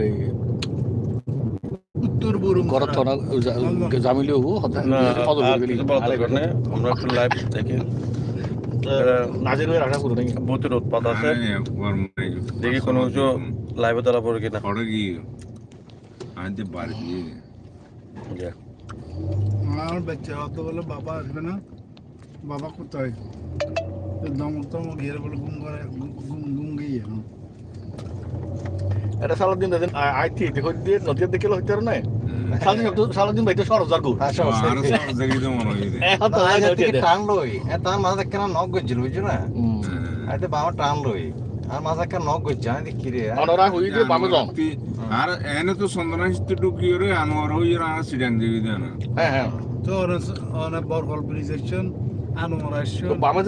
এই উত্তর বরুণ করতনা জামিলে হু আমরা একটু লাইভ দেখি। নাজির ভাই রাখা আছে। দেখি কোনো কিছু লাইভে তারা পড়ে কি আনতে পারি আমার বাচ্চা অত বাবা আসবে না। বাবা কোথায়? দমক তমক ঘিরে বলে ঘুম ঘুম ঘুম গিয়ে। এটা সারাদিন দিন আইতি দেখো দিয়ে নদীর দেখে হইতে না মনে হইছে এখন তো। টান লই কেন নখ গজ্জিল বুঝছ না? আইতে বাবা টান লই আর কেন নখ গজ্জি আমি দেখি রে অনরা হই যে বামে যাও। আর এনে তো সন্দনা হিস্তে ঢুকিয়ে রে আনোয়ার হই সিডান দেবি দেনা হ্যাঁ হ্যাঁ তো অনেক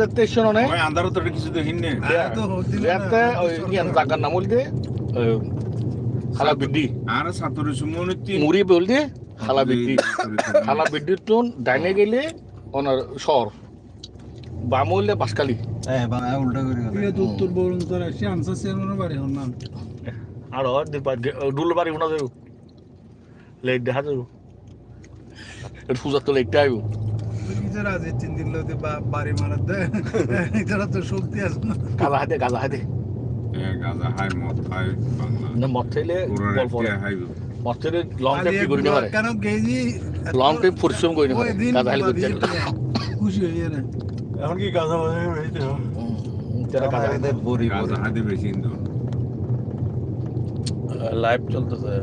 স্টেশন কিছু দেখিন নাম বলতে খালা বিডি আর সাতরে সুমনতি মুড়ি বলতে খালা বিডি খালা বিডি তো ডাইনে গেলে ওনার শহর। বাম হইলে বাসকালি। হ্যাঁ বাবা উল্টা করে গেল এটা তো উত্তর বরুণ তোর আসছে আনসার চেয়ারম্যানের বাড়ি হন নাম আর ডুল বাড়ি উনা যাব লেট দেখা যাব পূজার তো লেটটা আইব। নিজের আজ তিন দিন লোকে বাড়ি দেয় এটা তো শক্তি আছে না। গাজা হাতে গাজা হাতে গাজা হাই মত হাই বাংলা। মদ খাইলে পুরো গল্প রাতে হাই মদ খাইলে লং টাইম কি করি পারে? কেন গেজি লং টাইম পরিশ্রম করি পারে গাজা হাইলে করতে খুশি হয়ে রে এখন কি গাঁজা বাজা হয়েছে তেরা গাজা আমাদের বড়ি গাজা হাতে বেশি ইন্দু লাইভ চলতেছে।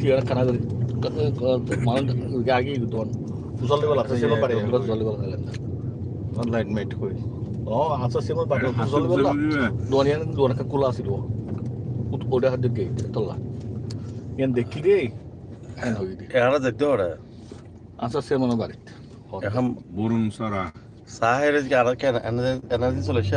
টিয়ার খানা করি মানে আগে তোমার ফুসল লেভেল আছে সেমন পারে। ফুসল লেভেল খেলেন না। লাইট মাইট কই ও আছে সেমন পারে। ফুসল লেভেল না দোনিয়ান দোনিয়া কুলা আছিল ওটা হাতে গেট তোলা ইয়ান দেখি রে। হ্যাঁ হই দি এখানে যেতে পারে। আছে সেমন বাড়িত এখন বরুণ সরা। সাহের কি আর কেন এনার্জি চলে এসে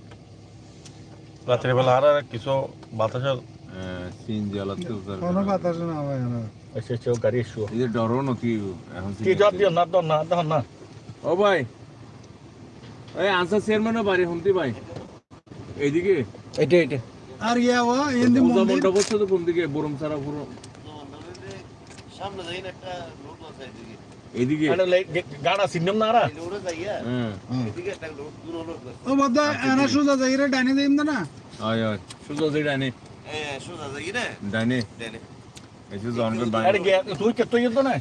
রাত্রে বেলা আর কিছু বাতাসের কোনো বাতাস না না। এসে এসে গাড়ি এসো এই যে ডরও এখন কি জব দিও না দন না না ও ভাই এই আনসার বাড়ি শুনতে ভাই এইদিকে? এটা এটা আর ইয়া ও এন্দি মন্দির। মণ্ডপ তো কোন দিকে বরম সারা পুরো এইদিকে। আরে গাড়া সিনেম না রা হ্যাঁ ও বাদা এনা সুজা যাই রে ডানি দেইম না আয় আয় সুজা যে ডানে ডানে এই যে জনগণ আরে বাড়ি গে তুই কে তুই তো না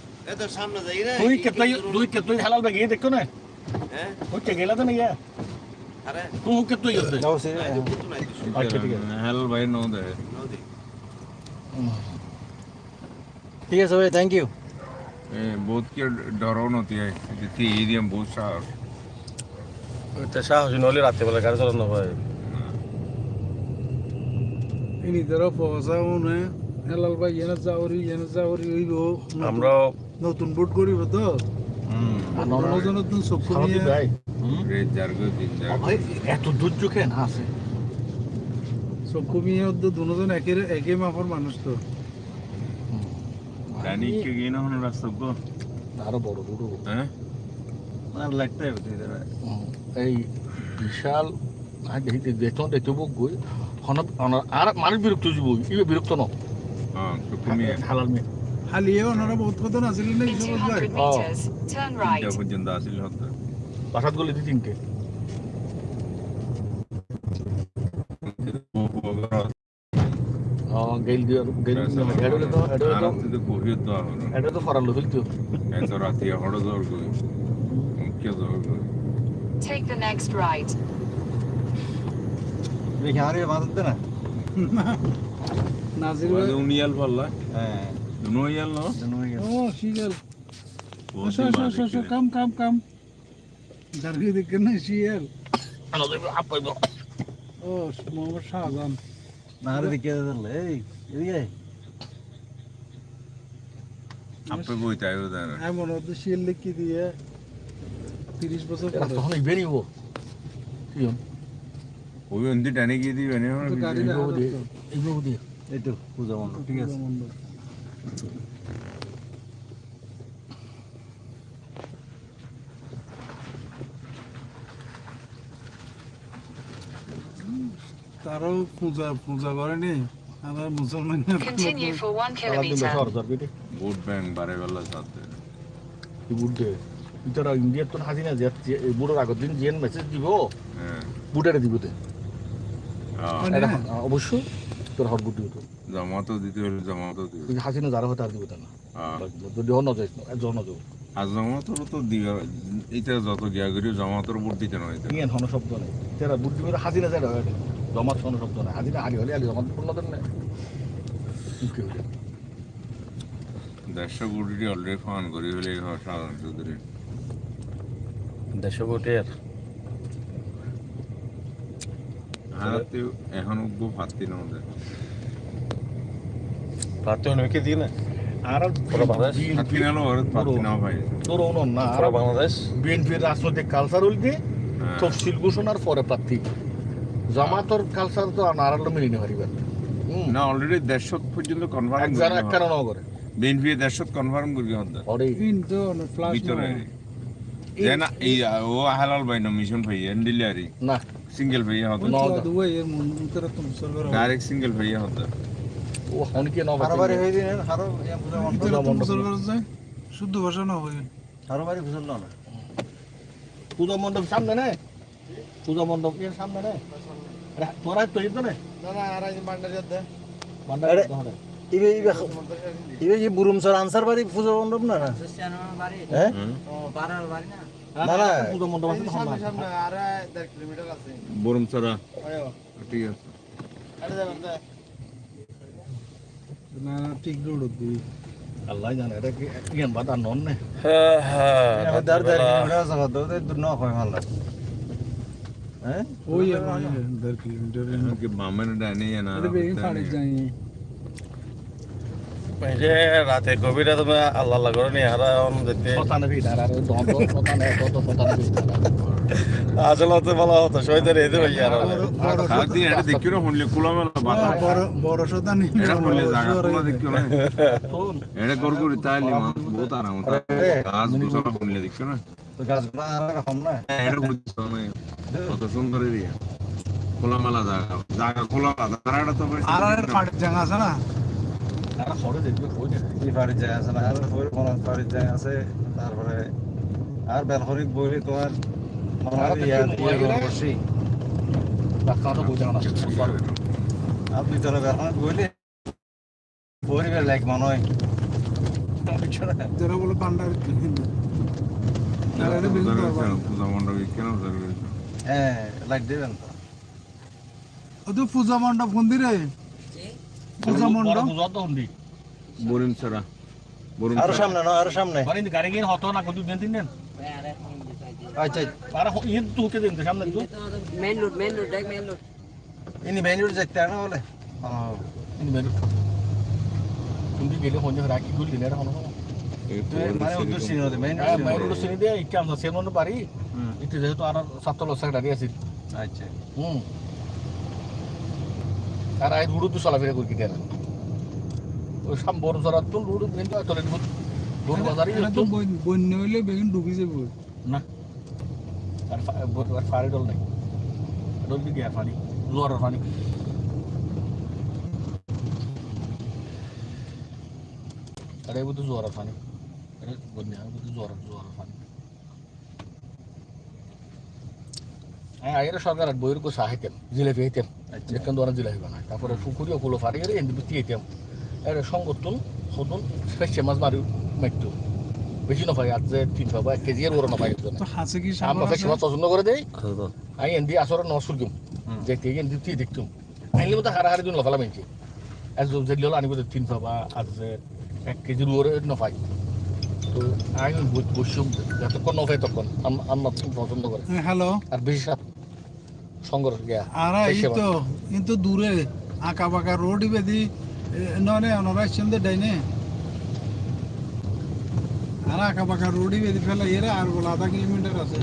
তুই কে তুই তুই কে তুই হালাল বাগি দেখো না তুই কে গেলা তো না ইয়া তুই কে তুই তো যাও সে আচ্ছা, ঠিক আছে। হেল ভাই নো দে ঠিক আছে ভাই থ্যাংক ইউ এ বহুত কে ডরও নথি है जितनी एरिया बहुत साफ এটা সাহসী নহলে রাত্রে বেলা গাড়ি চালানো হয় ইনি তোর পয়সা মনে হেলাল ভাই এনে যাওরি এনে যাওরি হইব আমরা নতুন বুট করিব তো হুম নতুন নতুন চক্ষু খাওয়া নিয়ে ভাই রে জারগো দিন যা ভাই এত ধৈর্য কেন আছে চক্ষু নিয়ে তো দুজন একই একই মাপের মানুষ তো কো আরও বড় বড় হ্যাঁ আর লাইটটাই হতে দেবে এই বিশাল দেখতে দেখো দেখতে বই হন আর মানুষ বিরক্ত যাব ইবে বিরক্ত ন হালাল মে হালিয়ে ওনারা বহুত কথা নাছিল না ইসব ভাই 200 meters, turn right. যা পর্যন্ত আসিল হতো বাসাত গলি তিনটে গেল দিয়ে গেল এডলে তো এডলে তো আরামতে তো তো আর এডলে তো ফরাল ফেলতো এত রাতে হড় জোর কই মুখ্য জোর কই Take the next right. দেখি আমার মাথার দে না? নাজির ভাই উনিয়াল পাল্লা হ্যাঁ দুনো ইয়াল ন ও আসো কাম কাম কাম। দাঁড়িয়ে gitu দেখে না ও মোহাম্মদ শাহজাহান নাহারে দিকে দিলে এই এদিকে আপে বইতে আইও দাঁড়া এমন শিয়াল লিখি দিয়ে তিরিশ বছর তখন বেরিয়েব কি ওই অন্তি টানে গিয়ে দিবে এইগুলো দিয়ে এই তো পূজা মণ্ডপ ঠিক আছে তারাও পূজা পূজা করেনি। আমরা মুসলমান Continue for one সারা দিন kilometer. সরদার বেটে ভোট ব্যাংক বারে বেলা সাথে কি বুঝতে ইতারা ইন্ডিয়ার তো হাসিনা যে এই বুড়োর আগের দিন জিয়ান মেসেজ দিব হ্যাঁ। বুটারে দিব তে আহ, এটা অবশ্যই তোর হট বুট দিব তো। জমাতো দিতে হলে জমাতো দিবে কিন্তু হাসিনা যারা হয় তার দিব না। আহ, যদি অন্য যাইস না জন যাও আর জমাতোর তো দিবে এটা যত গিয়া করিও জমাতোর ভোট দিতে নয়। এটা। হন শব্দ নেই। তেরা বুট দিবে হাসিনা যারা হয় জমাত হন শব্দ নেই। আলি হলে আলি জমাত দেন না কি হইল দেড়শো কোটি অলরেডি ফান করি হলে সাধারণ চৌধুরী। দেড়শো কোটির? হারাতে এখন উগ্র ফাত্তি না দিই আর বাংলাদেশ? হলো বিএনপির রাজনৈতিক কালচার হইলে হ্যাঁ। তফসিল ঘোষণার পরে প্রার্থী জামাতর কালচার তো নারাল মিলি নি পারিবেন না অলরেডি দেড়শো পর্যন্ত কনফার্ম একজন এক কারণ করে বিএনপি দেড়শো কনফার্ম করি ফ্লাশ ভিতরে যে এই ও হালাল ভাই না মিশন ভাই এন্ডিলিয়ারি না। সিঙ্গেল ভাইয়া হতো ডাইরেক্ট সিঙ্গেল ভাইয়া হতো ও হনকে ন হারো দিন শুদ্ধ ভাষা না হয় হারো বাড়ি বুঝল না? পূজা মণ্ডপ সামনে নে পূজা মণ্ডপ। এর সামনে নে আরে, তোরা তো ইতো নে। বান্ডার আরে। দহরে। ইবে ইবে ইবে যে বুরুমসর আনসার বাড়ি পূজা মণ্ডপ না? না হ্যাঁ? না? না পূজা মণ্ডপ আছে তো সামনে বরম সারা। ঠিক আছে। না না ঠিক রোড দিই আল্লাহ জানে এটা কি নন নে। হ্যাঁ হ্যাঁ। দার দার দূর না হয় ভালো ने ওই দেড় কিলোমিটার কি বামের ডানে না এটা বেগিন ফাড়ি যাই এই যে রাতে গভীরে তুমি আল্লাহ আল্লাহ করে নি হারা এখন যেতে শতানে ভিড় আসলে তো হতো ভাই আর এটা দেখিও না শুনলে কুলামেলা বাতা বড় বড় এটা জায়গা দেখিও না এটা কর করি তাইলে মা বহুত আরাম কাজ বুঝা শুনলে দেখিও না তো গাছগুলো আর রকম না এটা বুঝছ না কত সুন্দর এরিয়া খোলামেলা জায়গা জায়গা খোলামেলা তারা তো আর আর ফাড়ি জায়গা আছে না আর তারপরে আর বেলখরি বইলে তোমার ভিতরে বেলখরি বইলে পরিবেশ লাইক মনে হয় যারা বলে পান্ডার পূজা মণ্ডপ কেন হ্যাঁ লাইক দেবেন তো তো পূজা মণ্ডপ কোন রে পূজা মণ্ডপ তো বরিম সারা বরিম আরও সামনে না আরও সামনে মানে গাড়ি গিয়ে হতো না কত দিন দিন দেন আচ্ছা আর ইন তো কে দিন সামনে তো মেন রোড মেন রোড দেখ মেন রোড ইনি বেঙ্গলোর যেতে না বলে ইন মেরু তুমি গেলে হন্দি রাখি গুলি না হনো মানে উদ্দেশ্য ছিল মেইন মেরু সিনি দিয়ে ইকে আমরা সেমন পারি ইতে যেহেতু আর আছে আচ্ছা হুম আর আই রুডু তো চলাফেরা করি কেন ওই সাম বড় জরা তো রুডু কিন্তু তলে দিব বাজারি এটা বন্য হইলে বেগুন ডুবি যাব না আর আর ফাড়ি ডল নাই। ডল কি গিয়া ফাড়ি? জোয়ার ফাড়ি। আরে বুঝতে জোয়ার ফাড়ি। আরে বন্যা বুঝতে জোয়ার জোয়ার ফাড়ি। হ্যাঁ সরকার বইয়ের কো সাহিত্যম জিলেপি হইতেন যেখান দোয়ার জিলেপি বানায়। তারপরে পুকুরিও ফুলো ফাড়ি এর বিতি হইতাম। স্পেশাল মাছ মারি মাইতো বেশি নফাই আজ যে তিন পাবা এক কেজি এর ওরা নফাই একজন কি আমরা ফেসে মাছ পছন্দ করে দেই। তো আমি এন্দি আসরে নসুর দিম। যে তে এন্দি তুই দেখতুম। আইলে মতো হারা হারি দিন লফালা মেনছি আজ যে লিলো আনিব তিন আজ যে এক কেজির ওরে নফাই। তো আমি বসুম যতক্ষণ নফে তখন আন্না পছন্দ করে। হ্যালো। আর বেশি সাপ সংগ্রহ গিয়া আর এই তো কিন্তু দূরে আঁকা বাঁকা রোড বেদি ননে ওনারা ডাইনে। আর আঁকা বাঁকা রোডই বেদি ফেলা এরা আর বলে আধা কিলোমিটার আছে।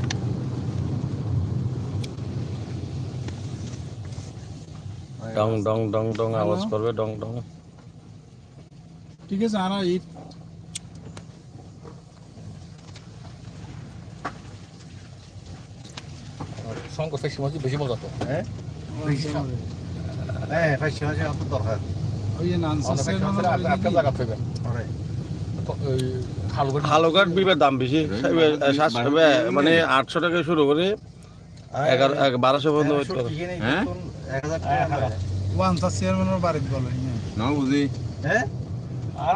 ডং ডং ডং ডং আওয়াজ করবে ডং ডং। ঠিক আছে আর এই সংগ্রহ ফেসি মাছ বেশি মজা তো। হ্যাঁ? হ্যাঁ ফাইসি মাঝে অত দরকার। ওই নান অনেক ফেসি মাছ আপনার জায়গা পেবেন হালুকার বিবের দাম বেশি। মানে আটশো থেকে শুরু করে এগারো বারোশো পর্যন্ত পারে। হ্যাঁ? টাকা ওয়ানসা চেয়ারম্যানের বাড়িতে বলে না বুঝি। হ্যাঁ আর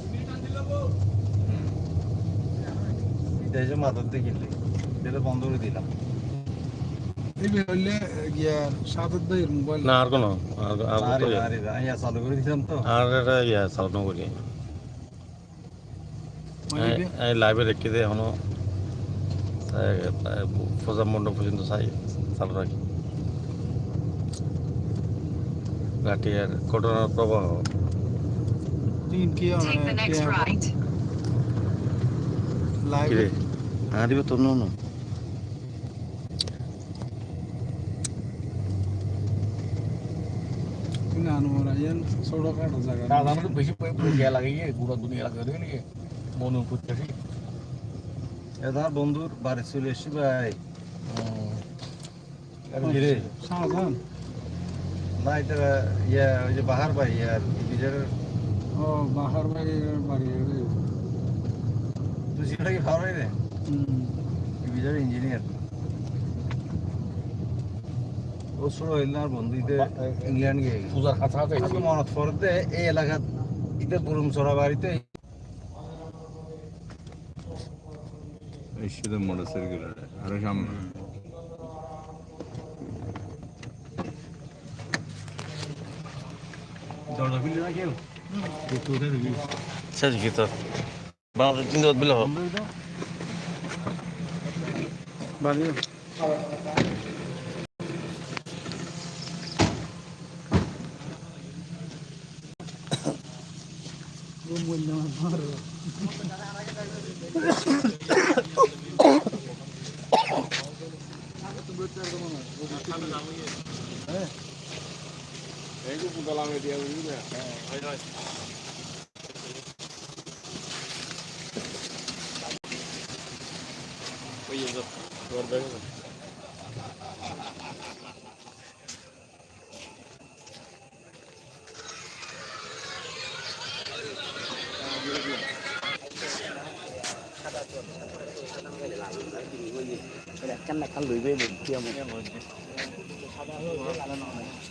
দেশে মাদক দেখিলে এটা বন্ধ করে দিলাম। না আর কোনো আর আর তো- আরে চালু করে দিলাম তো। আর এটা ইয়া চালানো করি। মানে এই- লাইভে রেখে দিয়ে এখনও। পূজা মণ্ডপ পর্যন্ত চাই চালু রাখি। ঘাটিয়ার ঘটনার প্রবাহ তিন কি Take the next right. Live কিরে? হ্যাঁ দিবে তোর না না। তো গিয়ে পুরো দুনিয়া লাগে রে নিয়ে মনে করতেছি এটা বন্ধুর বাড়ি চলে এসছি ভাই। রে সাবধান। না এটা ইয়া ওই যে বাহার ভাই ইয়ার বিজারের ও বাহার বাড়ি বাড়ি রে কি ভালো রে। হুম। ইঞ্জিনিয়ার ও ছোট হইল আর বন্ধু ইতে ইংল্যান্ড গিয়ে। পূজার মনত এই এলাকাত ইতে বুরুম চড়া বাড়িতে। এই শুধু মোটরসাইকেল আরে সামনে। দরজা খুললে না কেউ? শেষ গীত Bakit tindot bilo? Bali yun. Bumuwan na maro. Eh, gue pun kalau Bangladesh তিন বিল হোক বাড়ি আর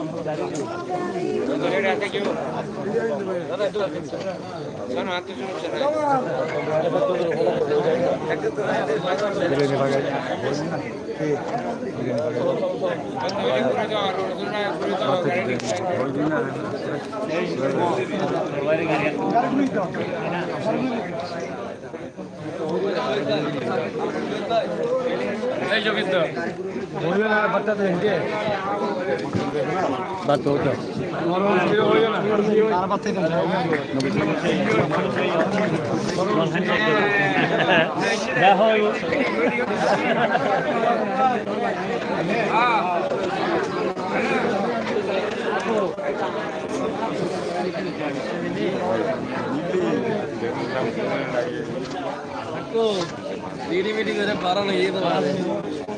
ಹೋಗುವುದಾಗಿದ್ದಾರೆ ಅವರು ಹೇಳ್ತಾ ಇದ್ದಾರೆ ಎಲ್ಲಿಗೆ টিডি মিটিং করে পারা না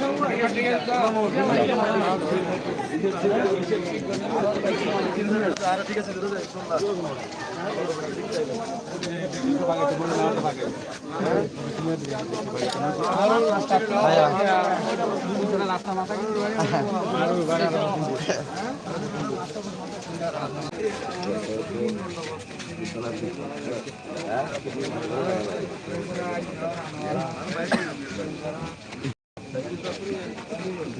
শেষ আলি এত মাথা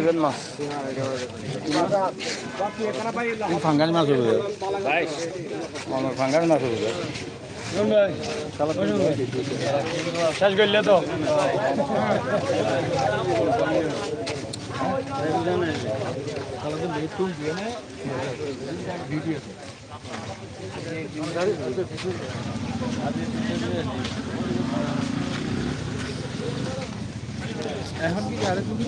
বেন মাছ ফাঙ্গাস মাছ হবে আমার ফাঙ্গাস মাছ হবে শেষ করলে তো এখন কি আরে তুমি